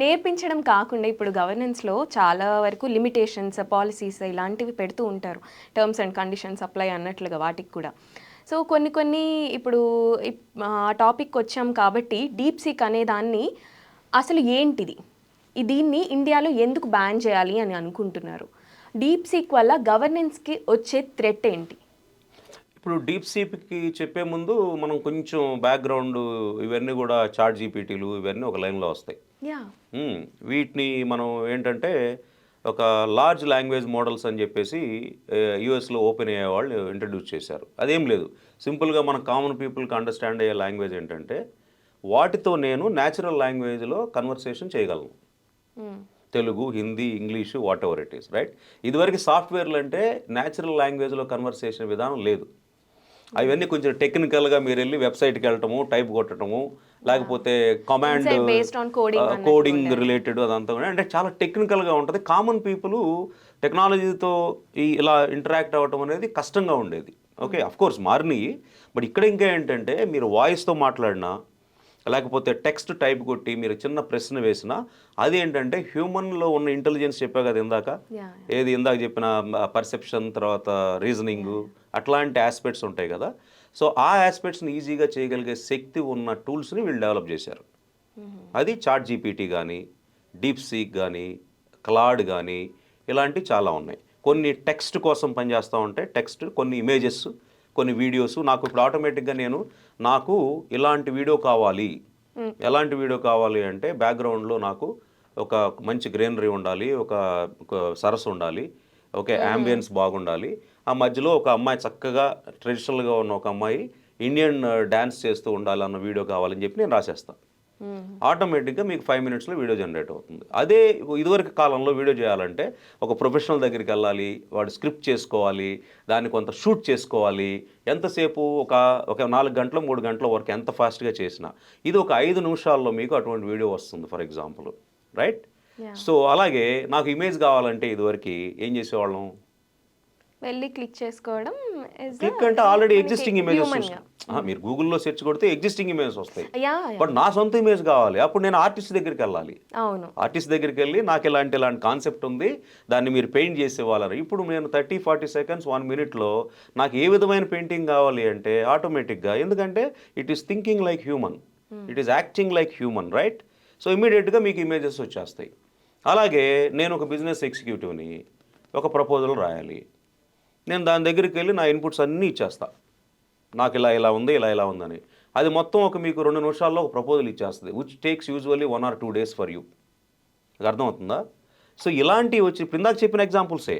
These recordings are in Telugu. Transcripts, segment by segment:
నేర్పించడం కాకుండా ఇప్పుడు గవర్నెన్స్లో చాలా వరకు లిమిటేషన్స్ పాలసీస్ ఇలాంటివి పెడుతూ ఉంటారు. టర్మ్స్ అండ్ కండిషన్స్ అప్లై అన్నట్లుగా వాటికి కూడా. సో కొన్ని కొన్ని ఇప్పుడు ఇప్- ఆ టాపిక్ వచ్చాం కాబట్టి డీప్ సీక్ అనే దాన్ని అసలు ఏంటిది? దీన్ని ఇండియాలో ఎందుకు బ్యాన్ చేయాలి అని అనుకుంటున్నారు? డీప్ సీక్ వల్ల గవర్నెన్స్కి వచ్చే థ్రెట్ ఏంటి? ఇప్పుడు డీప్ సీప్కి చెప్పే ముందు మనం కొంచెం బ్యాక్గ్రౌండ్ ఇవన్నీ కూడా చార్ట్ జీపీటీలు ఇవన్నీ ఒక లైన్లో వస్తాయి. వీటిని మనం ఏంటంటే ఒక లార్జ్ లాంగ్వేజ్ మోడల్స్ అని చెప్పేసి యూఎస్లో ఓపెన్ అయ్యే వాళ్ళు ఇంట్రడ్యూస్ చేశారు. అదేం లేదు. సింపుల్గా మన కామన్ పీపుల్కి అండర్స్టాండ్ అయ్యే లాంగ్వేజ్ ఏంటంటే వాటితో నేను న్యాచురల్ లాంగ్వేజ్లో కన్వర్సేషన్ చేయగలను. Telugu Hindi English whatever it is right? ఇదివరకు సాఫ్ట్వేర్లు అంటే న్యాచురల్ లాంగ్వేజ్లో కన్వర్సేషన్ విధానం లేదు. అవన్నీ కొంచెం టెక్నికల్గా మీరు వెళ్ళి వెబ్సైట్కి వెళ్ళటము టైప్ కొట్టడము లేకపోతే కమాండ్ కోడింగ్ రిలేటెడ్ అదంతా కూడా. అంటే చాలా టెక్నికల్గా ఉంటుంది. కామన్ పీపుల్ టెక్నాలజీతో ఈ ఇలా ఇంటరాక్ట్ అవ్వటం అనేది కష్టంగా ఉండేది. ఓకే అఫ్ కోర్స్ మారినాయి. బట్ ఇక్కడ ఇంకా ఏంటంటే మీరు వాయిస్తో మాట్లాడినా లేకపోతే టెక్స్ట్ టైప్ కొట్టి మీరు చిన్న ప్రశ్న వేసినా అది ఏంటంటే హ్యూమన్లో ఉన్న ఇంటెలిజెన్స్ చెప్పా కదా ఇందాక? ఏది ఇందాక చెప్పిన పర్సెప్షన్ తర్వాత రీజనింగ్ అట్లాంటి ఆస్పెక్ట్స్ ఉంటాయి కదా. సో ఆ ఆస్పెక్ట్స్ని ఈజీగా చేయగలిగే శక్తి ఉన్న టూల్స్ని వీళ్ళు డెవలప్ చేశారు. అది చాట్ జీపీటీ కానీ డీప్ సీక్ కానీ క్లాడ్ కానీ ఇలాంటివి చాలా ఉన్నాయి. కొన్ని టెక్స్ట్ కోసం పనిచేస్తూ ఉంటాయి టెక్స్ట్ కొన్ని ఇమేజెస్ కొన్ని వీడియోస్ నాకు ఇప్పుడు ఆటోమేటిక్గా నేను నాకు ఇలాంటి వీడియో కావాలి. ఎలాంటి వీడియో కావాలి అంటే బ్యాక్గ్రౌండ్లో నాకు ఒక మంచి గ్రీనరీ ఉండాలి ఒక సరస్సు ఉండాలి ఓకే అంబియన్స్ బాగుండాలి. ఆ మధ్యలో ఒక అమ్మాయి చక్కగా ట్రెడిషనల్గా ఉన్న ఒక అమ్మాయి ఇండియన్ డ్యాన్స్ చేస్తూ ఉండాలి అన్న వీడియో కావాలని చెప్పి నేను రాసేస్తాను ఆటోమేటిక్గా మీకు ఫైవ్ మినిట్స్లో వీడియో జనరేట్ అవుతుంది. అదే ఇదివరకు కాలంలో వీడియో చేయాలంటే ఒక ప్రొఫెషనల్ దగ్గరికి వెళ్ళాలి వాడు స్క్రిప్ట్ చేసుకోవాలి దాన్ని కొంత షూట్ చేసుకోవాలి ఎంతసేపు ఒక ఒక నాలుగు గంటలు మూడు గంటల వరకు ఎంత ఫాస్ట్గా చేసినా. ఇది ఒక ఐదు నిమిషాల్లో మీకు అటువంటి వీడియో వస్తుంది ఫర్ ఎగ్జాంపుల్. రైట్. సో అలాగే నాకు ఇమేజ్ కావాలంటే ఇదివరకు ఏం చేసేవాళ్ళం? వెళ్ళి క్లిక్ చేసుకోవడం క్లిక్ అంటే ఆల్రెడీ ఎగ్జిస్టింగ్ ఇమేజెస్. మీరు గూగుల్లో సెర్చ్ కొడితే ఎగ్జిస్టింగ్ ఇమేజెస్ వస్తాయి. బట్ నా సొంత ఇమేజ్ కావాలి. అప్పుడు నేను ఆర్టిస్ట్ దగ్గరికి వెళ్ళాలి. అవును. ఆర్టిస్ట్ దగ్గరికి వెళ్ళి నాకు ఇలాంటి ఇలాంటి కాన్సెప్ట్ ఉంది దాన్ని మీరు పెయింట్ చేసే వాళ్ళని ఇప్పుడు నేను థర్టీ ఫార్టీ సెకండ్స్ వన్ మినిట్లో నాకు ఏ విధమైన పెయింటింగ్ కావాలి అంటే ఆటోమేటిక్గా ఎందుకంటే it is thinking like human it is acting like human right so ఇమీడియట్గా మీకు ఇమేజెస్ వచ్చేస్తాయి. అలాగే నేను ఒక బిజినెస్ ఎగ్జిక్యూటివ్ని ఒక ప్రపోజల్ రాయాలి. నేను దాని దగ్గరికి వెళ్ళి నా ఇన్పుట్స్ అన్నీ ఇచ్చేస్తా. నాకు ఇలా ఇలా ఉంది ఇలా ఇలా ఉందని. అది మొత్తం ఒక మీకు రెండు నిమిషాల్లో ఒక ప్రపోజల్ ఇచ్చేస్తుంది which takes usually one or two days for you మీకు అర్థమవుతుందా? సో ఇలాంటివి వచ్చి ఇప్పుడు ఇందాక చెప్పిన ఎగ్జాంపుల్సే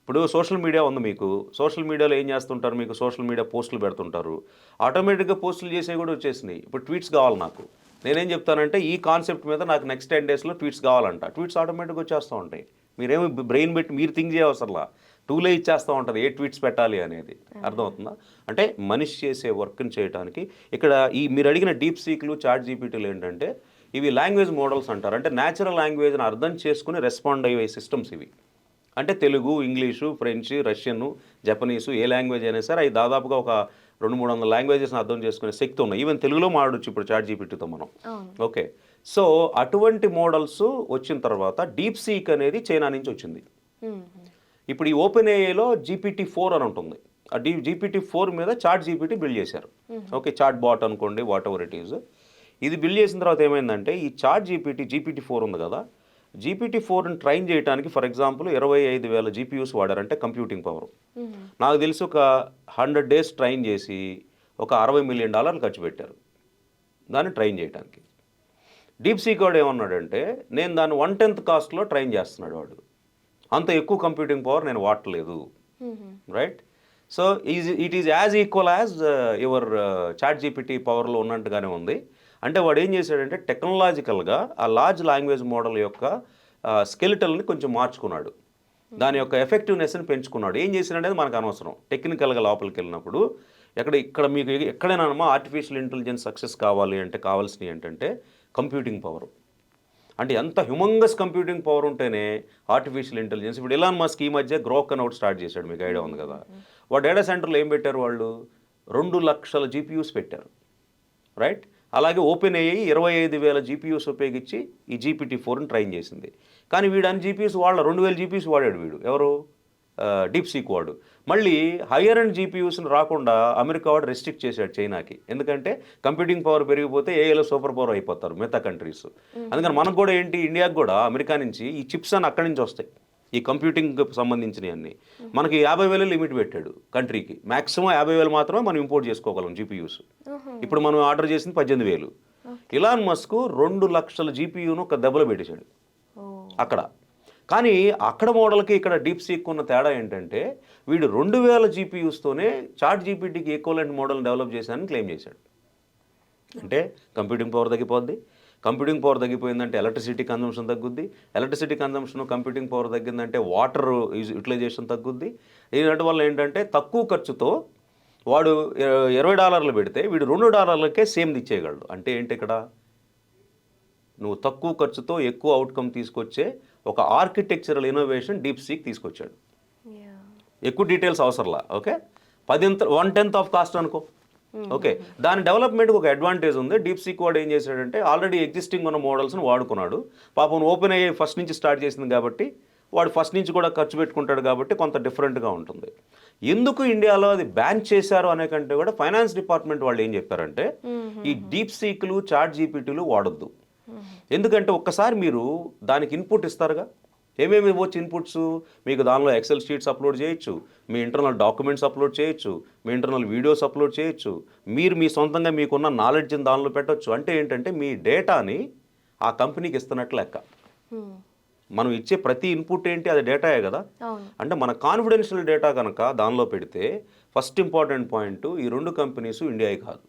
ఇప్పుడు సోషల్ మీడియా ఉంది మీకు. సోషల్ మీడియాలో ఏం చేస్తుంటారు? మీకు సోషల్ మీడియా పోస్టులు పెడుతుంటారు. ఆటోమేటిక్గా పోస్టులు చేసేవి కూడా వచ్చేసినాయి. ఇప్పుడు ట్వీట్స్ కావాలి నాకు. నేనేం చెప్తానంటే ఈ కాన్సెప్ట్ మీద నాకు నెక్స్ట్ టెన్ డేస్లో ట్వీట్స్ కావాలంట. ట్వీట్స్ ఆటోమేటిక్గా వచ్చేస్తూ ఉంటాయి. మీరేమి బ్రెయిన్ పెట్టి మీరు థింక్ చేయవసరలా. టూలే ఇచ్చేస్తూ ఉంటుంది. ఏ ట్వీట్స్ పెట్టాలి అనేది. అర్థమవుతుందా? అంటే మనిషి చేసే వర్క్ని చేయడానికి ఇక్కడ ఈ మీరు అడిగిన డీప్ సీక్లు చాట్ జీపీటీలు ఏంటంటే ఇవి లాంగ్వేజ్ మోడల్స్ అంటారు. అంటే న్యాచురల్ లాంగ్వేజ్ని అర్థం చేసుకుని రెస్పాండ్ అయ్యే సిస్టమ్స్ ఇవి. అంటే Telugu English French Russian Japanese ఏ లాంగ్వేజ్ అయినా సరే అవి దాదాపుగా ఒక రెండు మూడు వందల లాంగ్వేజెస్ని అర్థం చేసుకునే శక్తి ఉన్నాయి. ఈవెన్ తెలుగులో మాట్లాడొచ్చు ఇప్పుడు చాట్ జీపీటీతో మనం. ఓకే. సో అటువంటి మోడల్స్ వచ్చిన తర్వాత డీప్ సీక్ అనేది చైనా నుంచి వచ్చింది. ఇప్పుడు ఈ ఓపెన్ ఏఐలో జీపీటీ ఫోర్ అని ఉంటుంది. ఆ డీ జీపీటీ ఫోర్ మీద చాట్ జీపీటీ బిల్డ్ చేశారు. ఓకే చాట్ బాట్ అనుకోండి వాట్ ఎవర్ ఇట్ ఈజ్ ఇది బిల్డ్ చేసిన తర్వాత ఏమైందంటే ఈ చాట్ జీపీటీ జీపీటీ ఫోర్ ఉంది కదా జీపీటీ ఫోర్ని ట్రైన్ చేయడానికి ఫర్ ఎగ్జాంపుల్ ఇరవై ఐదు వేల జీపీయూస్ వాడారంటే కంప్యూటింగ్ పవర్. నాకు తెలిసి ఒక హండ్రెడ్ డేస్ ట్రైన్ చేసి ఒక అరవై మిలియన్ డాలర్లు ఖర్చు పెట్టారు. దాన్ని ట్రైన్ చేయడానికి డీప్ సీక్ వాడు ఏమన్నాడంటే నేను దాన్ని వన్ టెన్త్ కాస్ట్లో ట్రైన్ చేస్తున్నాడు వాడు. అంత ఎక్కువ కంప్యూటింగ్ పవర్ నేను వాడలేదు. Right so is it is as equal as your chat GPT పవర్లో ఉన్నట్టుగానే ఉంది. అంటే వాడు ఏం చేశాడంటే టెక్నాలజికల్గా ఆ లార్జ్ లాంగ్వేజ్ మోడల్ యొక్క స్కెలిటల్ని కొంచెం మార్చుకున్నాడు. దాని యొక్క ఎఫెక్టివ్నెస్ని పెంచుకున్నాడు. ఏం చేసిననేది మనకు అనవసరం. టెక్నికల్గా లోపలికి వెళ్ళినప్పుడు ఎక్కడ ఇక్కడ మీకు ఎక్కడైనా ఆర్టిఫిషియల్ ఇంటెలిజెన్స్ సక్సెస్ కావాలి అంటే కావాల్సినవి ఏంటంటే కంప్యూటింగ్ పవర్ అంటే ఎంత హ్యూమంగస్ కంప్యూటింగ్ పవర్ ఉంటేనే ఆర్టిఫిషియల్ ఇంటెలిజెన్స్ ఇప్పుడు ఎలాన్ మస్క్ ఈ మధ్య గ్రోక్ అని ఒకటి స్టార్ట్ చేశాడు మీకు ఐడియా ఉంది కదా. వాడు డేటా సెంటర్లో ఏం పెట్టారు వాళ్ళు? రెండు లక్షల జీపీయూస్ పెట్టారు. రైట్ అలాగే ఓపెన్ అయ్యి ఇరవై ఐదు వేల జీపీయూస్ ఉపయోగించి ఈ జీపీటీ ఫోర్ని ట్రైన్ చేసింది. కానీ వీడు అన్ని జీపీయూస్ వాళ్ళ రెండు వేల జీపీయూస్ వాడాడు వీడు. ఎవరు? డీప్ సీక్ వాడు మళ్ళీ హయ్యర్ అండ్ జీపీయూస్ని రాకుండా అమెరికా వాడు రెస్ట్రిక్ట్ చేశాడు చైనాకి. ఎందుకంటే కంప్యూటింగ్ పవర్ పెరిగిపోతే ఏఏలో సూపర్ పవర్ అయిపోతారు మిగతా కంట్రీస్. అందుకని మనకు కూడా ఏంటి ఇండియాకి కూడా అమెరికా నుంచి ఈ చిప్స్ అని అక్కడి నుంచి వస్తాయి. ఈ కంప్యూటింగ్ సంబంధించినవి అన్ని. మనకి యాభై వేలు లిమిట్ పెట్టాడు కంట్రీకి. మాక్సిమం యాభై వేలు మాత్రమే మనం ఇంపోర్ట్ చేసుకోగలం జీపీయూస్. ఇప్పుడు మనం ఆర్డర్ చేసింది పద్దెనిమిది వేలు. ఇలాన్ మస్క్ రెండు లక్షల జీపీయూను ఒక దెబ్బలో పెట్టేశాడు. అక్కడ. కానీ అక్కడ మోడల్కి ఇక్కడ డీప్ సీక్ ఉన్న తేడా ఏంటంటే వీడు రెండు వేల జీపీయూస్తోనే చాట్ జీపీటీకి ఈక్వలెంట్ మోడల్ డెవలప్ చేశానని క్లెయిమ్ చేశాడు. అంటే కంప్యూటింగ్ పవర్ తగ్గిపోద్ది. కంప్యూటింగ్ పవర్ తగ్గిపోయిందంటే ఎలక్ట్రిసిటీ కన్జంప్షన్ తగ్గుద్ది. ఎలక్ట్రిసిటీ కన్జంప్షన్ కంప్యూటింగ్ పవర్ తగ్గిందంటే వాటర్ యూటిలైజేషన్ తగ్గుద్ది. దీని వల్ల ఏంటంటే తక్కువ ఖర్చుతో వాడు ఇరవై డాలర్లు పెడితే వీడు రెండు డాలర్లకే సేమ్ ఇచ్చేయగలడు. అంటే ఏంటి ఇక్కడ? నువ్వు తక్కువ ఖర్చుతో ఎక్కువ అవుట్కమ్ తీసుకొచ్చే ఒక ఆర్కిటెక్చరల్ ఇన్నోవేషన్ డీప్ సీక్ తీసుకొచ్చాడు. ఎక్కువ డీటెయిల్స్ అవసరంలా ఓకే పదింత వన్ టెన్త్ ఆఫ్ కాస్ట్ అనుకో ఓకే దాని డెవలప్మెంట్కి ఒక అడ్వాంటేజ్ ఉంది. డీప్ సీక్ వాడు ఏం చేశాడంటే ఆల్రెడీ ఎగ్జిస్టింగ్ ఉన్న మోడల్స్ని వాడుకున్నాడు. పాపం ఓపెన్ అయ్యే ఫస్ట్ నుంచి స్టార్ట్ చేసింది కాబట్టి వాడు ఫస్ట్ నుంచి కూడా ఖర్చు పెట్టుకుంటాడు కాబట్టి కొంత డిఫరెంట్గా ఉంటుంది. ఎందుకు ఇండియాలో అది బ్యాన్ చేశారు అనే కంటే కూడా ఫైనాన్స్ డిపార్ట్మెంట్ వాళ్ళు ఏం చెప్పారంటే ఈ డీప్ సీక్లు చాట్ జీపీటీలు వాడొద్దు. ఎందుకంటే ఒక్కసారి మీరు దానికి ఇన్పుట్ ఇస్తారుగా? ఏమేమి ఇవ్వచ్చు ఇన్పుట్స్ మీకు దానిలో ఎక్సెల్ షీట్స్ అప్లోడ్ చేయొచ్చు మీ ఇంటర్నల్ డాక్యుమెంట్స్ అప్లోడ్ చేయొచ్చు మీ ఇంటర్నల్ వీడియోస్ అప్లోడ్ చేయొచ్చు మీరు మీ సొంతంగా మీకున్న నాలెడ్జ్ని దానిలో పెట్టొచ్చు. అంటే ఏంటంటే మీ డేటాని ఆ కంపెనీకి ఇస్తున్నట్లు లెక్క. మనం ఇచ్చే ప్రతి ఇన్పుట్ ఏంటి? అది డేటాయే కదా? అంటే మన కాన్ఫిడెన్షియల్ డేటా కనుక దానిలో పెడితే ఫస్ట్ ఇంపార్టెంట్ పాయింట్ ఈ రెండు కంపెనీస్ ఇండియాయి కాదు.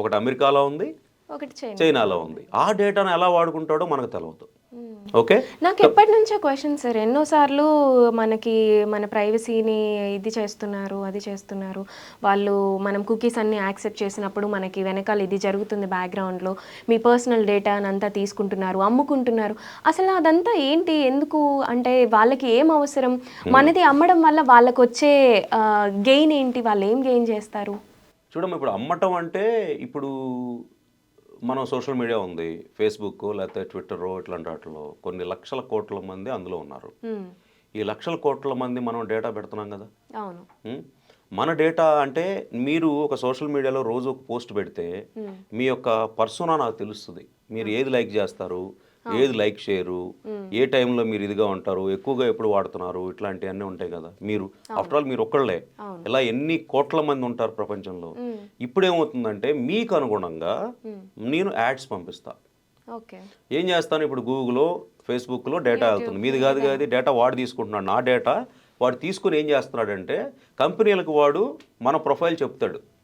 ఒకటి అమెరికాలో ఉంది ఒకటి చైనా చైనాలో ఉంది. ఆ డేటాను ఎలా వాడుకుంటాడో మనకు తెలియదు ఓకే? నాకు ఎప్పటి నుంచో క్వశ్చన్ సార్ ఎన్నోసార్లు మనకి మన ప్రైవసీని ఇది చేస్తున్నారు అది చేస్తున్నారు. వాళ్ళు మనం కుకీస్ అన్ని యాక్సెప్ట్ చేసినప్పుడు మనకి వెనకాల ఇది జరుగుతుంది బ్యాక్గ్రౌండ్లో మీ పర్సనల్ డేటా అంతా తీసుకుంటున్నారు అమ్ముకుంటున్నారు. అసలు అదంతా ఏంటి? ఎందుకు? అంటే వాళ్ళకి ఏం అవసరం? మనది అమ్మడం వల్ల వాళ్ళకి వచ్చే గెయిన్ ఏంటి? వాళ్ళు ఏం గెయిన్ చేస్తారు? చూడమ్మ ఇప్పుడు అమ్మటం అంటే ఇప్పుడు మనం సోషల్ మీడియా ఉంది ఫేస్బుక్ లేకపోతే ట్విట్టర్ ఇట్లాంటి వాటిలో కొన్ని లక్షల కోట్ల మంది అందులో ఉన్నారు. ఈ లక్షల కోట్ల మంది మనం డేటా పెడుతున్నాం కదా? మన డేటా అంటే మీరు ఒక సోషల్ మీడియాలో రోజు ఒక పోస్ట్ పెడితే మీ యొక్క పర్సోనా నాకు తెలుస్తుంది. మీరు ఏది లైక్ చేస్తారు? ఏది లైక్ చేయరు ఏ టైంలో మీరు ఇదిగా ఉంటారు ఎక్కువగా ఎప్పుడు వాడుతున్నారు ఇట్లాంటివన్నీ ఉంటాయి కదా. మీరు ఆఫ్టర్ ఆల్ మీరు ఒక్కళ్ళే. ఇలా ఎన్ని కోట్ల మంది ఉంటారు ప్రపంచంలో? ఇప్పుడు ఏమవుతుందంటే మీకు అనుగుణంగా నేను యాడ్స్ పంపిస్తా. ఓకే. ఏం చేస్తాను ఇప్పుడు గూగుల్లో ఫేస్బుక్లో డేటా వెళ్తుంది. మీది కాదు కాదు డేటా వాడు తీసుకుంటున్నాడు. నా డేటా వాడు తీసుకుని ఏం చేస్తున్నాడంటే కంపెనీలకు వాడు మన ప్రొఫైల్ చెప్తాడు.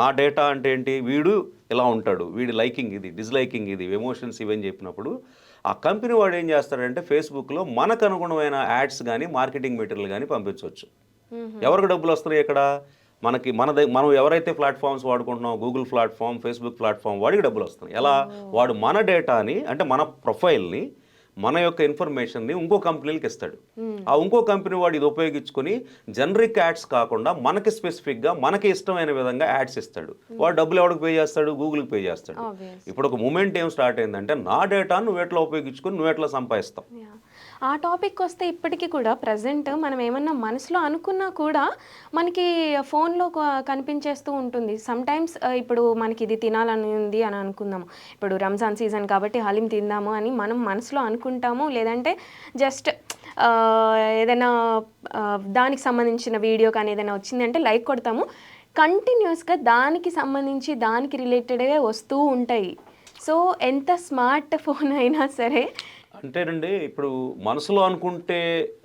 నా డేటా అంటే ఏంటి? వీడు ఇలా ఉంటాడు. వీడి లైకింగ్ ఇది డిస్లైకింగ్ ఇది ఎమోషన్స్ ఇవని చెప్పినప్పుడు ఆ కంపెనీ వాడు ఏం చేస్తాడంటే ఫేస్బుక్లో మనకు అనుగుణమైన యాడ్స్ కానీ మార్కెటింగ్ మెటీరియల్ కానీ పంపించవచ్చు ఎవరికి డబ్బులు వస్తున్నాయి ఇక్కడ మనకి మన మనం ఎవరైతే ప్లాట్ఫామ్స్ వాడుకుంటున్నాం గూగుల్ ప్లాట్ఫామ్ ఫేస్బుక్ ప్లాట్ఫామ్ వాడికి డబ్బులు వస్తున్నాయి. ఎలా? వాడు మన డేటాని అంటే మన ప్రొఫైల్ని మన యొక్క ఇన్ఫర్మేషన్ని ఇంకో కంపెనీలకి ఇస్తాడు. ఆ ఇంకో కంపెనీ వాడు ఇది ఉపయోగించుకొని జనరిక్ యాడ్స్ కాకుండా మనకి స్పెసిఫిక్గా మనకి ఇష్టమైన విధంగా యాడ్స్ ఇస్తాడు. వాడు డబ్బులు ఎవరికి పే చేస్తాడు? గూగుల్కి పే చేస్తాడు. ఇప్పుడు ఒక మూమెంట్ ఏం స్టార్ట్ అయిందంటే నా డేటాను నువ్వు ఎట్లా ఉపయోగించుకొని నువ్వు ఎట్లా సంపాదిస్తావు. ఆ టాపిక్ వస్తే ఇప్పటికీ కూడా ప్రజెంట్ మనం ఏమన్నా మనసులో అనుకున్నా కూడా మనకి ఫోన్లో కనిపించేస్తూ ఉంటుంది. సమ్టైమ్స్ ఇప్పుడు మనకి ఇది తినాలని ఉంది అని అనుకుందాము. ఇప్పుడు రంజాన్ సీజన్ కాబట్టి హలీం తిందాము అని మనం మనసులో అనుకుంటాము. లేదంటే జస్ట్ ఏదైనా దానికి సంబంధించిన వీడియో కానీ ఏదైనా వచ్చిందంటే లైక్ కొడతాము. కంటిన్యూస్గా దానికి సంబంధించి దానికి రిలేటెడే వస్తూ ఉంటాయి. సో ఎంత స్మార్ట్ ఫోన్ అయినా సరే అంటేనండి ఇప్పుడు మనసులో అనుకుంటే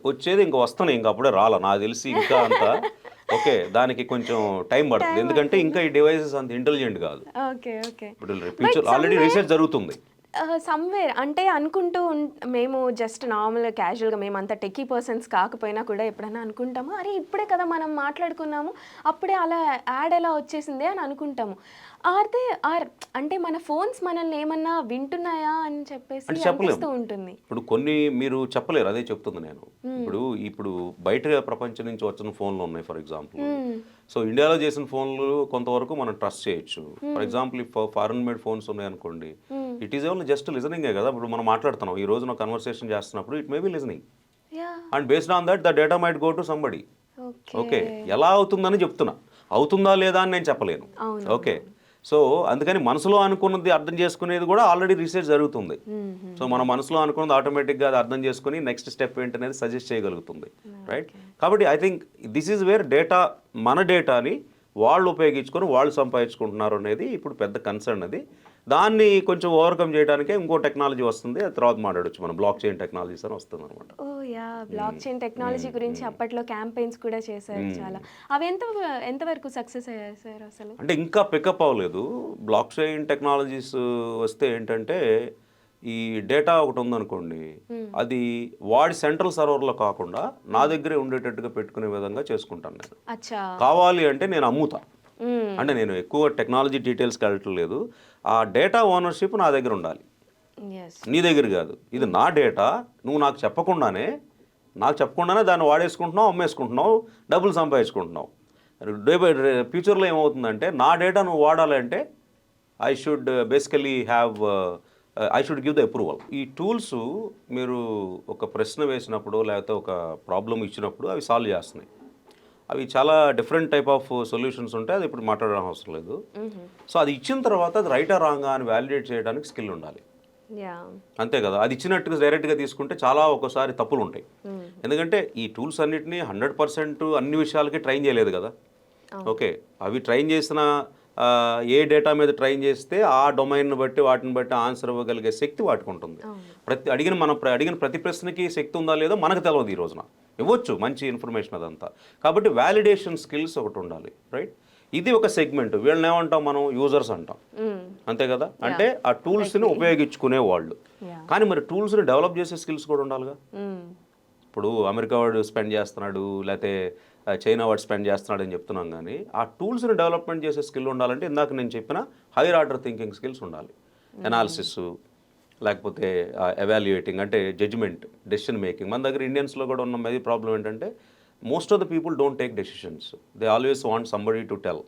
వచ్చేది ఇంకా వస్తున్నాయి ఇంకా అప్పుడే రాల. నాకు తెలిసి ఇంకా అంత ఓకే దానికి కొంచెం టైం పడుతుంది. ఎందుకంటే ఇంకా ఈ డివైసెస్ అంత ఇంటెలిజెంట్ కాదు. Okay okay. ఇప్పుడు ఫ్యూచర్ ఆల్రెడీ రీసెర్చ్ జరుగుతుంది. సమ్వేర్ అంటే అనుకుంటూ మేము జస్ట్ నార్మల్గా క్యాజువల్గా మేము అంత టెక్కీ పర్సన్స్ కాకపోయినా కూడా ఎప్పుడైనా అనుకుంటాము అరే ఇప్పుడే కదా మనం మాట్లాడుకున్నాము అప్పుడే అలా యాడ్ ఎలా వచ్చేసింది అని అనుకుంటాము. అదే ఆర్ అంటే మన ఫోన్స్ మనల్ని ఏమన్నా వింటున్నాయా అని చెప్పేసి అంటే చెప్పలేము. అనిపిస్తూ ఉంటుంది. ఇప్పుడు కొన్ని మీరు చెప్పలేరు అదే చెప్తుంది నేను. ఇప్పుడు ఇప్పుడు బయట ప్రపంచం నుంచి వచ్చిన ఫోన్లు ఉన్నాయి ఫర్ ఎగ్జాంపుల్ సో ఇండియాలో చేసిన ఫోన్లు కొంతవరకు మనం ట్రస్ట్ చేయొచ్చు. ఫర్ ఎగ్జాంపుల్ ఇప్పుడు ఫారెన్ మేడ్ ఫోన్స్ ఉన్నాయనుకోండి ఇట్ ఈస్ ఓన్లీ జస్ట్ లిజనింగే కదా? ఇప్పుడు మనం మాట్లాడుతున్నాం ఈ రోజున కన్వర్సేషన్ చేస్తున్నప్పుడు it may be listening yeah and based on that the data might go to somebody okay okay ఎలా అవుతుందని చెప్తున్నా. అవుతుందా లేదా అని నేను చెప్పలేను. అవును, ఓకే సో అందుకని మనసులో అనుకున్నది అర్థం చేసుకునేది కూడా ఆల్రెడీ రీసెర్చ్ జరుగుతుంది. సో మన మనసులో అనుకున్నది ఆటోమేటిక్గా అది అర్థం చేసుకుని నెక్స్ట్ స్టెప్ ఏంటనేది సజెస్ట్ చేయగలుగుతుంది రైట్ కాబట్టి I think this is where data మన డేటాని వాళ్ళు ఉపయోగించుకొని వాళ్ళు సంపాదించుకుంటున్నారు అనేది ఇప్పుడు పెద్ద కన్సర్న్ అది. దాన్ని కొంచెం ఓవర్కమ్ చేయడానికే ఇంకో టెక్నాలజీ వస్తుంది. అది తర్వాత మాట్లాడొచ్చు మనం. బ్లాక్ చైన్ టెక్నాలజీస్ అని వస్తుంది అనమాట oh yeah. Blockchain technology గురించి అప్పట్లో క్యాంపెయిన్స్ కూడా చేశారు చాలా. అవి ఎంత ఎంతవరకు సక్సెస్ అయ్యాయి సార్ అసలు? అంటే ఇంకా పికప్ అవ్వలేదు. బ్లాక్ చైన్ టెక్నాలజీస్ వస్తే ఏంటంటే ఈ డేటా ఒకటి ఉందనుకోండి. అది వాడి సెంట్రల్ సర్వర్లో కాకుండా నా దగ్గరే ఉండేటట్టుగా పెట్టుకునే విధంగా చేసుకుంటాను నేను. కావాలి అంటే నేను అమ్ముతా. మ్మ్. అంటే నేను ఎక్కువ టెక్నాలజీ డీటెయిల్స్కి వెళ్ళటం లేదు. ఆ డేటా ఓనర్షిప్ నా దగ్గర ఉండాలి. నీ దగ్గర కాదు. ఇది నా డేటా నువ్వు నాకు చెప్పకుండానే నాకు చెప్పకుండానే దాన్ని వాడేసుకుంటున్నావు అమ్మేసుకుంటున్నావు డబ్బులు సంపాదించుకుంటున్నావు. డే బై ఫ్యూచర్లో ఏమవుతుందంటే నా డేటా నువ్వు వాడాలంటే I should basically have I should give the approval ఈ టూల్స్ మీరు ఒక ప్రశ్న వేసినప్పుడు లేకపోతే ఒక ప్రాబ్లం ఇచ్చినప్పుడు అవి సాల్వ్ చేస్తున్నాయి. అవి చాలా డిఫరెంట్ టైప్ ఆఫ్ సొల్యూషన్స్ ఉంటాయి అది ఇప్పుడు మాట్లాడడం అవసరం లేదు. సో అది ఇచ్చిన తర్వాత అది రైటా రాంగా అని వ్యాలిడేట్ చేయడానికి స్కిల్ ఉండాలి. అంతే కదా? అది ఇచ్చినట్టుగా డైరెక్ట్గా తీసుకుంటే చాలా ఒక్కోసారి తప్పులు ఉంటాయి. ఎందుకంటే ఈ టూల్స్ అన్నిటిని హండ్రెడ్ పర్సెంట్ అన్ని విషయాలకి ట్రైన్ చేయలేదు కదా? ఓకే. అవి ట్రైన్ చేసిన ఏ డేటా మీద ట్రైన్ చేస్తే ఆ డొమైన్ బట్టి వాటిని బట్టి ఆన్సర్ ఇవ్వగలిగే శక్తి వాటికి ఉంటుంది. ప్రతి అడిగిన మన ప్ర- అడిగిన ప్రతి ప్రశ్నకి శక్తి ఉందా లేదో మనకు తెలియదు ఈ రోజున. ఇవ్వచ్చు మంచి ఇన్ఫర్మేషన్ అదంతా. కాబట్టి వ్యాలిడేషన్ స్కిల్స్ ఒకటి ఉండాలి రైట్? ఇది ఒక సెగ్మెంట్. వీళ్ళని ఏమంటాం మనం? యూజర్స్ అంటాం. అంతే కదా? అంటే ఆ టూల్స్ని ఉపయోగించుకునే వాళ్ళు. కానీ మరి టూల్స్ని డెవలప్ చేసే స్కిల్స్ కూడా ఉండాలిగా? ఇప్పుడు అమెరికా వాడు స్పెండ్ చేస్తున్నాడు లేకపోతే చైనా వాడు స్పెండ్ చేస్తున్నాడు అని చెప్తున్నాం కానీ ఆ టూల్స్ని డెవలప్మెంట్ చేసే స్కిల్ ఉండాలంటే ఇందాక నేను చెప్పిన హైయర్ ఆర్డర్ థింకింగ్ స్కిల్స్ ఉండాలి. అనాలిసిస్ లేకపోతే ఎవాల్యుయేటింగ్ అంటే జడ్జ్మెంట్ డెసిషన్ మేకింగ్ మన దగ్గర ఇండియన్స్లో కూడా ఉన్న మెది ప్రాబ్లం ఏంటంటే most of the people don't take decisions they always want somebody to tell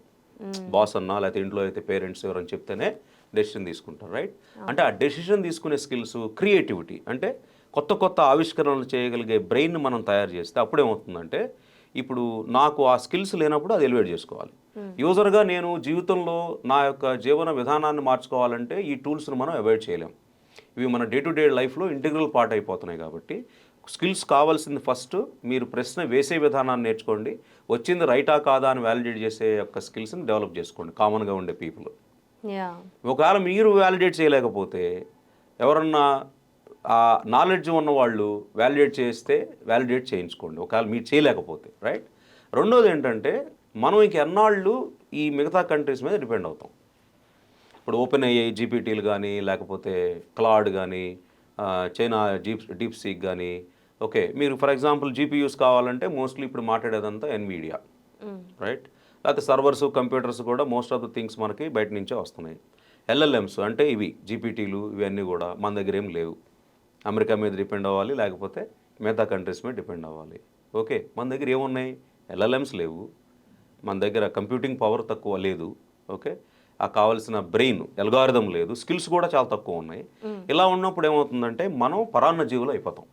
boss అన్నా లేకపోతే ఇంట్లో అయితే పేరెంట్స్ ఎవరని చెప్తేనే డెసిషన్ తీసుకుంటారు రైట్ అంటే ఆ డెసిషన్ తీసుకునే స్కిల్స్ క్రియేటివిటీ అంటే కొత్త కొత్త ఆవిష్కరణలు చేయగలిగే బ్రెయిన్ మనం తయారు చేస్తే అప్పుడేమవుతుందంటే ఇప్పుడు నాకు ఆ స్కిల్స్ లేనప్పుడు అది ఎలివేట్ చేసుకోవాలి. యూజర్గా నేను జీవితంలో నా యొక్క జీవన విధానాన్ని మార్చుకోవాలంటే ఈ టూల్స్ని మనం అవాయిడ్ చేయలేం. ఇవి మన డే టు డే లైఫ్లో ఇంటిగ్రల్ పార్ట్ అయిపోతున్నాయి కాబట్టి స్కిల్స్ కావాల్సింది ఫస్ట్ మీరు ప్రశ్న వేసే విధానాన్ని నేర్చుకోండి. వచ్చింది రైటా కాదా అని వ్యాలిడేట్ చేసే యొక్క స్కిల్స్ని డెవలప్ చేసుకోండి కామన్గా ఉండే పీపుల్. ఒకవేళ మీరు వ్యాలిడేట్ చేయలేకపోతే ఎవరన్నా ఆ నాలెడ్జ్ ఉన్న వాళ్ళు వ్యాలిడేట్ చేస్తే వ్యాలిడేట్ చేయించుకోండి. ఒకవేళ మీరు చేయలేకపోతే రైట్ రెండోది ఏంటంటే మనం ఇంక ఎన్నాళ్ళు ఈ మిగతా కంట్రీస్ మీద డిపెండ్ అవుతాం. ఇప్పుడు ఓపెన్ అయ్యే జీపీటీలు కానీ లేకపోతే క్లాడ్ కానీ చైనా జీప్ డీప్ సీక్ కానీ ఓకే. మీరు ఫర్ ఎగ్జాంపుల్ జీపీయూస్ కావాలంటే మోస్ట్లీ ఇప్పుడు మాట్లాడేదంతా ఎన్వీడియా రైట్ లేకపోతే సర్వర్స్ కంప్యూటర్స్ కూడా మోస్ట్ ఆఫ్ ద థింగ్స్ మనకి బయట నుంచే వస్తున్నాయి. ఎల్ఎల్ఎమ్స్ అంటే ఇవి జీపీటీలు ఇవన్నీ కూడా మన దగ్గర ఏం లేవు. అమెరికా మీద డిపెండ్ అవ్వాలి లేకపోతే మిగతా కంట్రీస్ మీద డిపెండ్ అవ్వాలి. ఓకే మన దగ్గర ఏమున్నాయి? ఎల్ఎల్ఎమ్స్ లేవు. మన దగ్గర కంప్యూటింగ్ పవర్ తక్కువ లేదు. ఓకే ఆ కావాల్సిన బ్రెయిన్ ఎల్గారిథం లేదు. స్కిల్స్ కూడా చాలా తక్కువ ఉన్నాయి. ఇలా ఉన్నప్పుడు ఏమవుతుందంటే మనం పరాన్న జీవులు అయిపోతాం.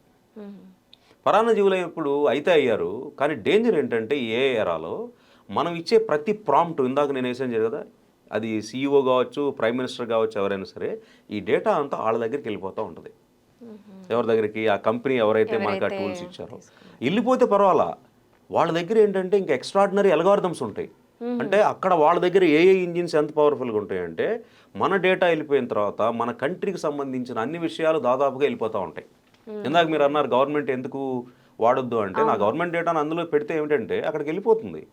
పరాన్న జీవులు ఇప్పుడు అయితే అయ్యారు కానీ డేంజర్ ఏంటంటే ఏ ఎరాలో మనం ఇచ్చే ప్రతి ప్రాంప్ట్ ఇందాక నేను వేసాను కదా అది సీఈఓ కావచ్చు ప్రైమ్ మినిస్టర్ కావచ్చు ఎవరైనా సరే ఈ డేటా అంతా వాళ్ళ దగ్గరికి వెళ్ళిపోతూ ఉంటుంది. ఎవరి దగ్గరికి ఆ కంపెనీ ఎవరైతే మనకు ఆ టూల్స్ ఇచ్చారో. వెళ్ళిపోతే పర్వాలా? వాళ్ళ దగ్గర ఏంటంటే ఇంకా ఎక్స్ట్రాడినరీ అల్గారిథమ్స్ ఉంటాయి. అంటే అక్కడ వాళ్ళ దగ్గర ఏ ఏ ఇంజిన్స్ ఎంత పవర్ఫుల్గా ఉంటాయంటే మన డేటా వెళ్ళిపోయిన తర్వాత మన కంట్రీకి సంబంధించిన అన్ని విషయాలు దాదాపుగా వెళ్ళిపోతూ ఉంటాయి. ఇందాక మీరు అన్నారు గవర్నమెంట్ ఎందుకు వాడొద్దు అంటే నా గవర్నమెంట్ డేటాను అందులో పెడితే ఏమిటంటే అక్కడికి వెళ్ళిపోతుంది.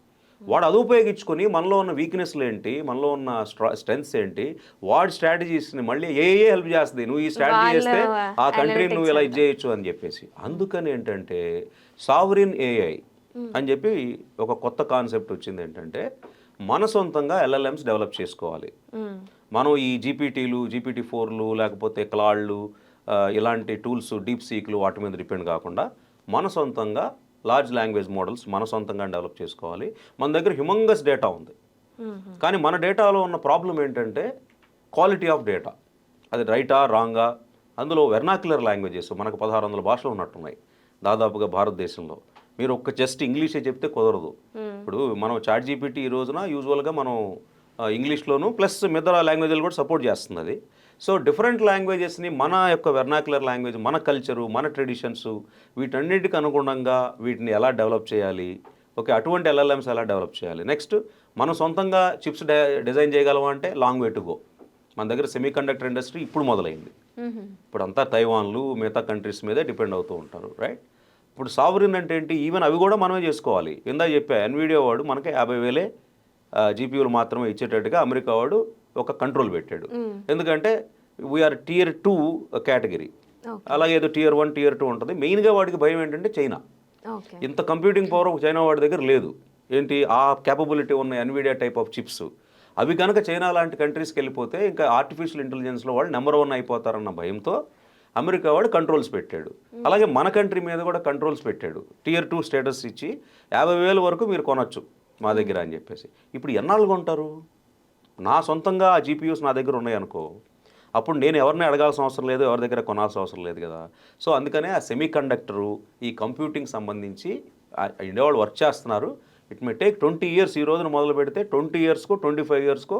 వాడు అది ఉపయోగించుకొని మనలో ఉన్న వీక్నెస్లు ఏంటి మనలో ఉన్న స్ట్రెంగ్స్ ఏంటి వాడి స్ట్రాటజీస్ని మళ్ళీ ఏ ఏ హెల్ప్ చేస్తుంది? నువ్వు ఈ స్ట్రాటజీ చేస్తే ఆ కంట్రీని నువ్వు ఇలా ఇది చేయొచ్చు అని చెప్పేసి. అందుకని ఏంటంటే సావరిన్ ఏఐ అని చెప్పి ఒక కొత్త కాన్సెప్ట్ వచ్చింది ఏంటంటే మన సొంతంగా ఎల్ఎల్ఎమ్స్ డెవలప్ చేసుకోవాలి. మనం ఈ జీపీటీలు జీపీటీ ఫోర్లు లేకపోతే ఆ, ఇలాంటి టూల్స్ డీప్ సీక్లు వాటి మీద డిపెండ్ కాకుండా మన సొంతంగా లార్జ్ లాంగ్వేజ్ మోడల్స్ మన సొంతంగా డెవలప్ చేసుకోవాలి. మన దగ్గర హ్యూమంగస్ డేటా ఉంది. కానీ మన డేటాలో ఉన్న ప్రాబ్లం ఏంటంటే క్వాలిటీ ఆఫ్ డేటా. అది రైటా రాంగా? అందులో వెర్నాక్యులర్ లాంగ్వేజెస్ మనకు పదహారు వందల భాషలు ఉన్నట్టున్నాయి. దాదాపుగా భారతదేశంలో. మీరు ఒక్క జస్ట్ ఇంగ్లీషే చెప్తే కుదరదు. ఇప్పుడు మనం చాట్ జీపీటీ ఈ రోజున యూజువల్గా మనం ఇంగ్లీష్లోను ప్లస్ మిగతా లాంగ్వేజ్లు కూడా సపోర్ట్ చేస్తుంది అది. సో డిఫరెంట్ లాంగ్వేజెస్ని మన యొక్క వెర్నాక్యులర్ లాంగ్వేజ్ మన కల్చరు మన ట్రెడిషన్స్ వీటన్నిటికి అనుగుణంగా వీటిని ఎలా డెవలప్ చేయాలి? ఓకే అటువంటి ఎల్ఎల్ఎంస్ ఎలా డెవలప్ చేయాలి? నెక్స్ట్ మనం సొంతంగా చిప్స్ డిజైన్ చేయగలమా అంటే లాంగ్ వే టు గో మన దగ్గర సెమీ కండక్టర్ ఇండస్ట్రీ ఇప్పుడు మొదలైంది. ఇప్పుడు అంతా తైవాన్లు మిగతా కంట్రీస్ మీదే డిపెండ్ అవుతూ ఉంటారు రైట్ ఇప్పుడు సావరిన్ అంటే ఏంటి? ఈవెన్ అవి కూడా మనమే చేసుకోవాలి. ఇందా చెప్పా ఎన్విడియో వాడు మనకి యాభై వేలే జీపీయూలు మాత్రమే ఇచ్చేటట్టుగా అమెరికా వాడు ఒక కంట్రోల్ పెట్టాడు. ఎందుకంటే వీఆర్ టియర్ టూ కేటగిరీ అలాగే ఏదో టియర్ వన్ టియర్ టూ ఉంటుంది. మెయిన్గా వాడికి భయం ఏంటంటే చైనా. ఇంత కంప్యూటింగ్ పవర్ ఒక చైనా వాడి దగ్గర లేదు. ఏంటి? ఆ క్యాపబిలిటీ ఉన్న ఎన్విడియా టైప్ ఆఫ్ చిప్స్ అవి కనుక చైనా లాంటి కంట్రీస్కి వెళ్ళిపోతే ఇంకా ఆర్టిఫిషియల్ ఇంటెలిజెన్స్లో వాళ్ళు నెంబర్ వన్ అయిపోతారన్న భయంతో అమెరికా వాడు కంట్రోల్స్ పెట్టాడు. అలాగే మన కంట్రీ మీద కూడా కంట్రోల్స్ పెట్టాడు. టియర్ టూ స్టేటస్ ఇచ్చి యాభై వేల వరకు మీరు కొనొచ్చు మా దగ్గర అని చెప్పేసి. ఇప్పుడు ఎన్నాళ్ళు కొంటారు? నా సొంతంగా ఆ జీపీయూస్ నా దగ్గర ఉన్నాయనుకో అప్పుడు నేను ఎవరిని అడగాల్సిన అవసరం లేదు ఎవరి దగ్గర కొనాల్సిన అవసరం లేదు కదా. సో అందుకనే ఆ సెమీ కండక్టరు ఈ కంప్యూటింగ్ సంబంధించి ఇండియా వాళ్ళు వర్క్ చేస్తున్నారు. It may take twenty years ఈ రోజున మొదలు పెడితే ట్వంటీ ఇయర్స్కో ట్వంటీ ఫైవ్ ఇయర్స్కో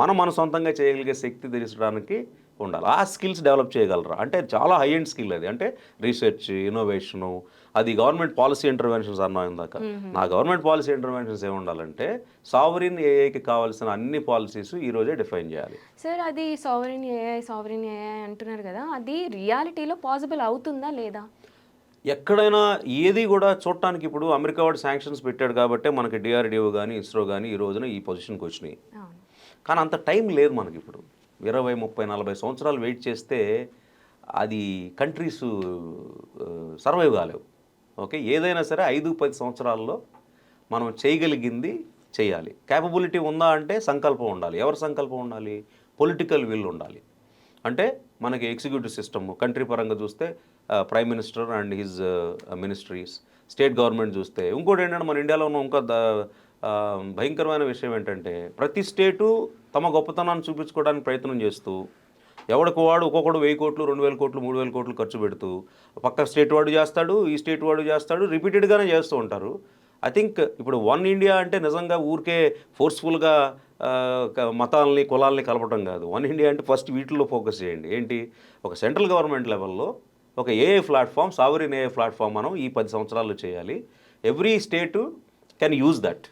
మనం మన సొంతంగా చేయగలిగే శక్తి తెలిసడానికి ఉండాలి. ఆ స్కిల్స్ డెవలప్ చేయగలరా? అంటే చాలా హై ఎండ్ స్కిల్ అది. అంటే రీసెర్చ్ ఇన్నోవేషను అది గవర్నమెంట్ పాలసీ ఇంటర్వెన్షన్స్ అన్నా ఇందాక. నా గవర్నమెంట్ పాలసీ ఇంటర్వెన్షన్స్ ఏమి ఉండాలంటే సావరిన్ ఏఐకి కావాల్సిన అన్ని పాలసీస్ ఈ రోజే డిఫైన్ చేయాలి. సార్ అది సావరిన్ ఏఐ సావరిన్ ఏఐ అంటున్నారు కదా అది రియాలిటీలో పాసిబుల్ అవుతుందా లేదా? ఎక్కడైనా ఏది కూడా చూడటానికి ఇప్పుడు అమెరికా వాడు శాంక్షన్స్ పెట్టాడు కాబట్టి మనకి డిఆర్డిఓ కానీ ఇస్రో కానీ ఈ రోజున ఈ పొజిషన్కి వచ్చినాయి. కానీ అంత టైం లేదు మనకి ఇప్పుడు. ఇరవై ముప్పై నలభై సంవత్సరాలు వెయిట్ చేస్తే అది కంట్రీస్ సర్వైవ్ కాలేవు. ఓకే? ఏదైనా సరే ఐదు పది సంవత్సరాల్లో మనం చేయగలిగింది చేయాలి. క్యాపబిలిటీ ఉందా అంటే సంకల్పం ఉండాలి. ఎవరి సంకల్పం ఉండాలి? పొలిటికల్ విల్ ఉండాలి. అంటే మనకి ఎగ్జిక్యూటివ్ సిస్టమ్ కంట్రీ పరంగా చూస్తే prime minister and his ministries state government చూస్తే. ఇంకోటి ఏంటంటే మన ఇండియాలో ఉన్న ఇంకా ద- భయంకరమైన విషయం ఏంటంటే ప్రతి స్టేటు తమ గొప్పతనాన్ని చూపించుకోవడానికి ప్రయత్నం చేస్తూ ఎవడికి వాడు ఒక్కొక్కడు వెయ్యి కోట్లు రెండు వేల కోట్లు మూడు వేల కోట్లు ఖర్చు పెడుతూ పక్క స్టేట్ వాడు చేస్తాడు ఈ స్టేట్ వాడు చేస్తాడు రిపీటెడ్గానే చేస్తూ ఉంటారు. ఐ థింక్ ఇప్పుడు వన్ ఇండియా అంటే నిజంగా ఊరికే ఫోర్స్ఫుల్గా మతాలని కులాలని కలపడం కాదు. వన్ ఇండియా అంటే ఫస్ట్ వీటిల్లో ఫోకస్ చేయండి. ఏంటి? ఒక సెంట్రల్ గవర్నమెంట్ లెవెల్లో ఒక ఏఏ ప్లాట్ఫామ్ సావరిన్ ఏఏ ప్లాట్ఫామ్ మనం ఈ పది సంవత్సరాల్లో చేయాలి. Every state can use that.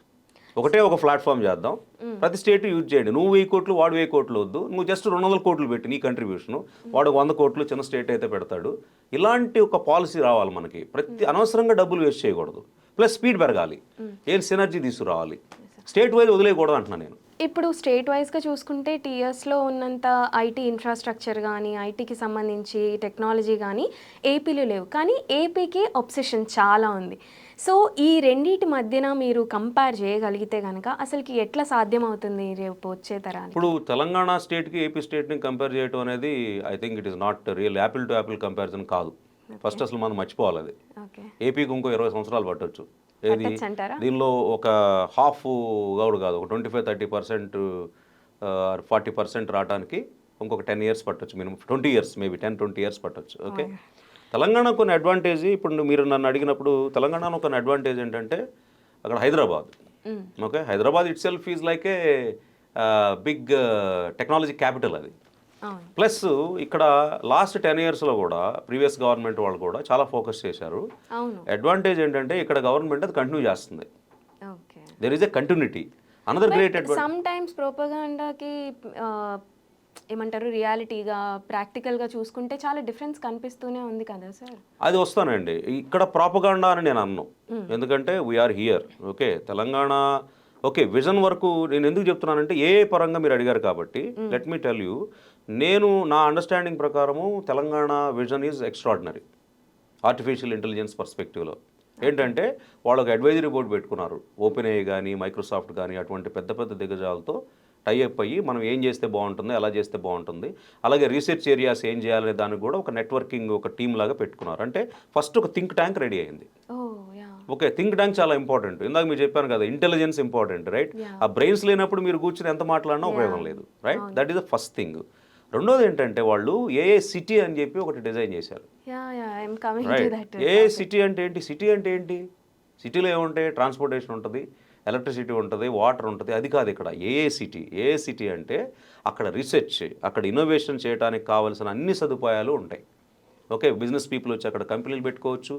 ఒకటే ఒక ప్లాట్ఫామ్ చేద్దాం. ప్రతి స్టేట్ యూజ్ చేయండి. నువ్వు వెయ్యి కోట్లు వాడు వెయ్యి కోట్లు వద్దు. నువ్వు జస్ట్ రెండు వందల కోట్లు పెట్టి నీ కంట్రిబ్యూషన్ వాడు వంద కోట్లు చిన్న స్టేట్ అయితే పెడతాడు. ఇలాంటి ఒక పాలసీ రావాలి మనకి. ప్రతి అనవసరంగా డబ్బులు వేస్ట్ చేయకూడదు. ప్లస్ స్పీడ్ పెరగాలి. ఏం సినర్జీ తీసుకురావాలి. స్టేట్ వైజ్ వదిలేయకూడదు అంటున్నా నేను. ఇప్పుడు స్టేట్ వైజ్గా చూసుకుంటే టీఎస్లో ఉన్నంత ఐటీ ఇన్ఫ్రాస్ట్రక్చర్ కానీ ఐటీకి సంబంధించి టెక్నాలజీ కానీ ఏపీలో లేవు. కానీ ఏపీకి ఒబ్సెషన్ చాలా ఉంది. సో ఈ రెండింటి మధ్యన మీరు కంపేర్ చేయగలిగితే కనుక అసలుకి ఎట్లా సాధ్యమవుతుంది రేపు వచ్చే తరానికి? ఇప్పుడు తెలంగాణ స్టేట్కి ఏపీ స్టేట్ని కంపేర్ చేయడం అనేది I think it is not real apple to apple comparison కాదు. ఫస్ట్ అసలు మనం మర్చిపోవాలి అది. ఏపీకి ఇంకో ఇరవై సంవత్సరాలు పట్టొచ్చు. ఏది? దీనిలో ఒక హాఫ్ గౌడు కాదు ఒక twenty five thirty percent forty percent రావడానికి ఇంకొక టెన్ ఇయర్స్ పట్టొచ్చు minimum twenty years maybe ten twenty years పట్టొచ్చు. ఓకే తెలంగాణ కొన్ని అడ్వాంటేజ్ ఇప్పుడు మీరు నన్ను అడిగినప్పుడు తెలంగాణలో కొన్ని అడ్వాంటేజ్ ఏంటంటే అక్కడ Hyderabad. Okay? Hyderabad itself is like a big technology capital అది. ప్లస్ ఇక్కడ లాస్ట్ టెన్ ఇయర్స్లో కూడా ప్రీవియస్ గవర్నమెంట్ వాళ్ళు కూడా చాలా ఫోకస్ చేశారు. అడ్వాంటేజ్ ఏంటంటే ఇక్కడ గవర్నమెంట్ అది కంటిన్యూ చేస్తుంది. There is a continuity another great advantage sometimes ప్రోపగాండాకి ఏమంటారు రియాలిటీగా ప్రాక్టికల్గా చూసుకుంటే చాలా డిఫరెన్స్ కనిపిస్తూనే ఉంది కదా సార్? అది వస్తానండి. ఇక్కడ ప్రాపగాండా అని నేను అన్ను. ఎందుకంటే we are here okay Telangana okay vision వరకు నేను ఎందుకు చెప్తున్నానంటే ఏ పరంగా మీరు అడిగారు కాబట్టి లెట్ మీ టెల్ యూ నేను నా అండర్స్టాండింగ్ ప్రకారము Telangana vision is extraordinary artificial intelligence పర్స్పెక్టివ్లో ఏంటంటే వాళ్ళకి అడ్వైజరీ బోర్డు పెట్టుకున్నారు. ఓపెన్ ఏ కానీ మైక్రోసాఫ్ట్ కానీ అటువంటి పెద్ద పెద్ద దిగ్గజాలతో టైఅప్ అయ్యి మనం ఏం చేస్తే బాగుంటుంది ఎలా చేస్తే బాగుంటుంది. అలాగే రీసెర్చ్ ఏరియాస్ ఏం చేయాలనే దానికి కూడా ఒక నెట్వర్కింగ్ ఒక టీమ్ లాగా పెట్టుకున్నారు. అంటే ఫస్ట్ ఒక థింక్ ట్యాంక్ రెడీ అయింది. ఓకే థింక్ ట్యాంక్ చాలా ఇంపార్టెంట్. ఇందాక మీరు చెప్పాను కదా ఇంటెలిజెన్స్ ఇంపార్టెంట్ రైట్. ఆ బ్రెయిన్స్ లేనప్పుడు మీరు కూర్చొని ఎంత మాట్లాడినా ఉపయోగం లేదు right? That is the first thing రెండోది ఏంటంటే వాళ్ళు ఏ సిటీ అని చెప్పి ఒకటి డిజైన్ చేశారు. ఏ సిటీ అంటే ఏంటి? సిటీ అంటే ఏంటి? సిటీలో ఏముంటాయి? ట్రాన్స్పోర్టేషన్ ఉంటుంది. ఎలక్ట్రిసిటీ ఉంటుంది వాటర్ ఉంటుంది అది కాదు ఇక్కడ. ఏ సిటీ ఏ సిటీ అంటే అక్కడ రీసెర్చ్ అక్కడ ఇన్నోవేషన్ చేయడానికి కావాల్సిన అన్ని సదుపాయాలు ఉంటాయి. ఓకే బిజినెస్ పీపుల్ వచ్చి అక్కడ కంపెనీలు పెట్టుకోవచ్చు.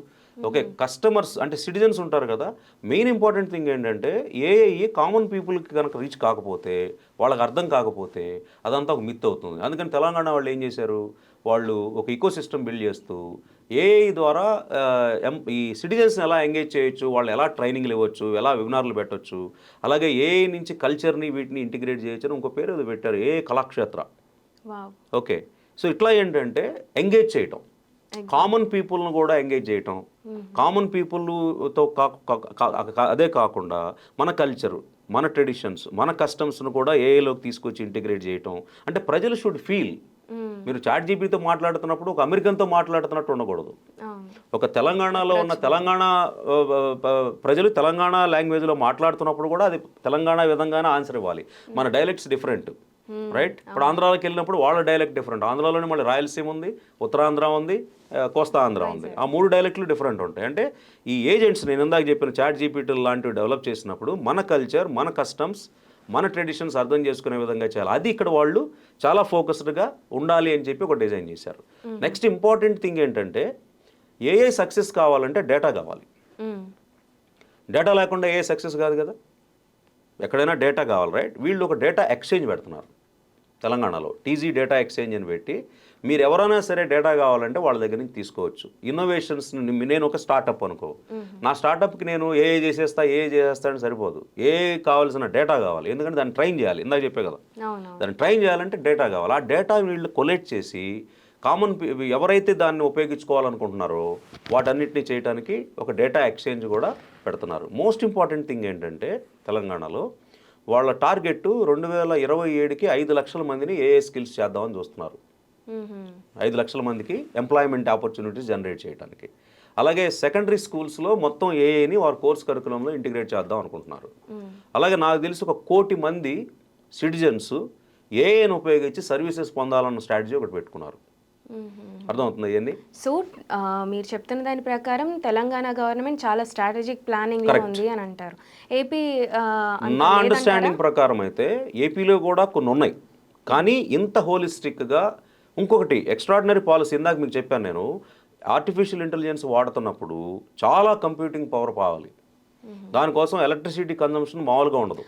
ఓకే కస్టమర్స్ అంటే సిటిజన్స్ ఉంటారు కదా మెయిన్ ఇంపార్టెంట్ థింగ్ ఏంటంటే ఏఐ కామన్ పీపుల్కి కనుక రీచ్ కాకపోతే వాళ్ళకి అర్థం కాకపోతే అదంతా ఒక మిత్ అవుతుంది. అందుకని తెలంగాణ వాళ్ళు ఏం చేశారు? వాళ్ళు ఒక ఈకో సిస్టమ్ బిల్డ్ చేస్తూ ఏఐ ద్వారా ఈ సిటిజన్స్ని ఎలా ఎంగేజ్ చేయొచ్చు వాళ్ళు ఎలా ట్రైనింగ్లు ఇవ్వచ్చు ఎలా వెబినార్లు పెట్టొచ్చు అలాగే ఏఐ నుంచి కల్చర్ని వీటిని ఇంటిగ్రేట్ చేయొచ్చు అని ఇంకో పేరు ఏదో పెట్టారు ఏ కళాక్షేత్ర. ఓకే. సో ఇట్లా ఏంటంటే ఎంగేజ్ చేయటం. కామన్ పీపుల్ను కూడా ఎంగేజ్ చేయటం. కామన్ పీపుల్తో అదే కాకుండా మన కల్చర్ మన ట్రెడిషన్స్ మన కస్టమ్స్ను కూడా ఏఐలోకి తీసుకొచ్చి ఇంటిగ్రేట్ చేయటం. అంటే ప్రజలు షుడ్ ఫీల్. మీరు చాట్ జీపీతో మాట్లాడుతున్నప్పుడు ఒక అమెరికన్తో మాట్లాడుతున్నట్టు ఉండకూడదు. ఒక తెలంగాణలో ఉన్న తెలంగాణ ప్రజలు తెలంగాణ లాంగ్వేజ్లో మాట్లాడుతున్నప్పుడు కూడా అది తెలంగాణ విధంగానే ఆన్సర్ ఇవ్వాలి. మన డైలెక్ట్స్ డిఫరెంట్ రైట్? ఇప్పుడు ఆంధ్రాలోకి వెళ్ళినప్పుడు వాళ్ళ డైలెక్ట్ డిఫరెంట్. ఆంధ్రాలోనే మళ్ళీ రాయలసీమ ఉంది ఉత్తరాంధ్ర ఉంది కోస్తా ఆంధ్ర ఉంది. ఆ మూడు డైలెక్ట్లు డిఫరెంట్ ఉంటాయి. అంటే ఈ ఏజెంట్స్ నేను ఇందాక చెప్పిన చాట్ జీపీటీ లాంటివి డెవలప్ చేసినప్పుడు మన కల్చర్ మన కస్టమ్స్ మన ట్రెడిషన్స్ అర్థం చేసుకునే విధంగా చేయాలి. అది ఇక్కడ వాళ్ళు చాలా ఫోకస్డ్గా ఉండాలి అని చెప్పి ఒక డిజైన్ చేశారు. నెక్స్ట్ ఇంపార్టెంట్ థింగ్ ఏంటంటే ఏఏ సక్సెస్ కావాలంటే డేటా కావాలి. డేటా లేకుండా ఏ సక్సెస్ కాదు కదా? ఎక్కడైనా డేటా కావాలి రైట్? వీళ్ళు ఒక డేటా ఎక్స్చేంజ్ పెడుతున్నారు. తెలంగాణలో టీజీ డేటా ఎక్స్చేంజ్ అని పెట్టి మీరు ఎవరైనా సరే డేటా కావాలంటే వాళ్ళ దగ్గర నుంచి తీసుకోవచ్చు. ఇన్నోవేషన్స్ నేను ఒక స్టార్టప్ అనుకో. నా స్టార్టప్కి నేను ఏ చేసేస్తా ఏ చేసేస్తానని సరిపోదు. ఏ కావాల్సిన డేటా కావాలి. ఎందుకంటే దాన్ని ట్రైన్ చేయాలి. ఇందాక చెప్పే కదా. దాన్ని ట్రైన్ చేయాలంటే డేటా కావాలి. ఆ డేటా వీళ్ళు కొలెక్ట్ చేసి కామన్ ఎవరైతే దాన్ని ఉపయోగించుకోవాలనుకుంటున్నారో వాటన్నిటిని చేయడానికి ఒక డేటా ఎక్స్చేంజ్ కూడా పెడుతున్నారు. మోస్ట్ ఇంపార్టెంట్ థింగ్ ఏంటంటే తెలంగాణలో వాళ్ళ టార్గెట్ రెండు వేల ఇరవై ఏడుకి ఐదు లక్షల మందిని ఏఏ స్కిల్స్ చేద్దామని చూస్తున్నారు. ఐదు లక్షల మందికి ఎంప్లాయ్మెంట్ ఆపర్చునిటీస్ జనరేట్ చేయడానికి అలాగే సెకండరీ స్కూల్స్లో మొత్తం ఏఏని వారి కోర్స్ కరికులంలో ఇంటిగ్రేట్ చేద్దాం అనుకుంటున్నారు. అలాగే నాకు తెలిసి ఒక కోటి మంది సిటిజన్స్ ఏఏని ఉపయోగించి సర్వీసెస్ పొందాలన్న స్ట్రాటజీ ఒకటి పెట్టుకున్నారు. అర్థమవుతుంది ఇవన్నీ? సో మీరు చెప్తున్న దాని ప్రకారం తెలంగాణ గవర్నమెంట్ చాలా స్ట్రాటజిక్ ప్లానింగ్ ఉంది అని అంటారు. ఏపీ నా? అండర్స్టాండింగ్ ప్రకారం అయితే ఏపీలో కూడా కొన్ని ఉన్నాయి. కానీ ఇంత హోలిస్టిక్గా ఇంకొకటి ఎక్స్ట్రాడినరీ పాలసీ ఇందాక మీకు చెప్పాను నేను. ఆర్టిఫిషియల్ ఇంటెలిజెన్స్ వాడుతున్నప్పుడు చాలా కంప్యూటింగ్ పవర్ కావాలి దానికోసం ఎలక్ట్రిసిటీ కన్జంప్షన్ మామూలుగా ఉండదు.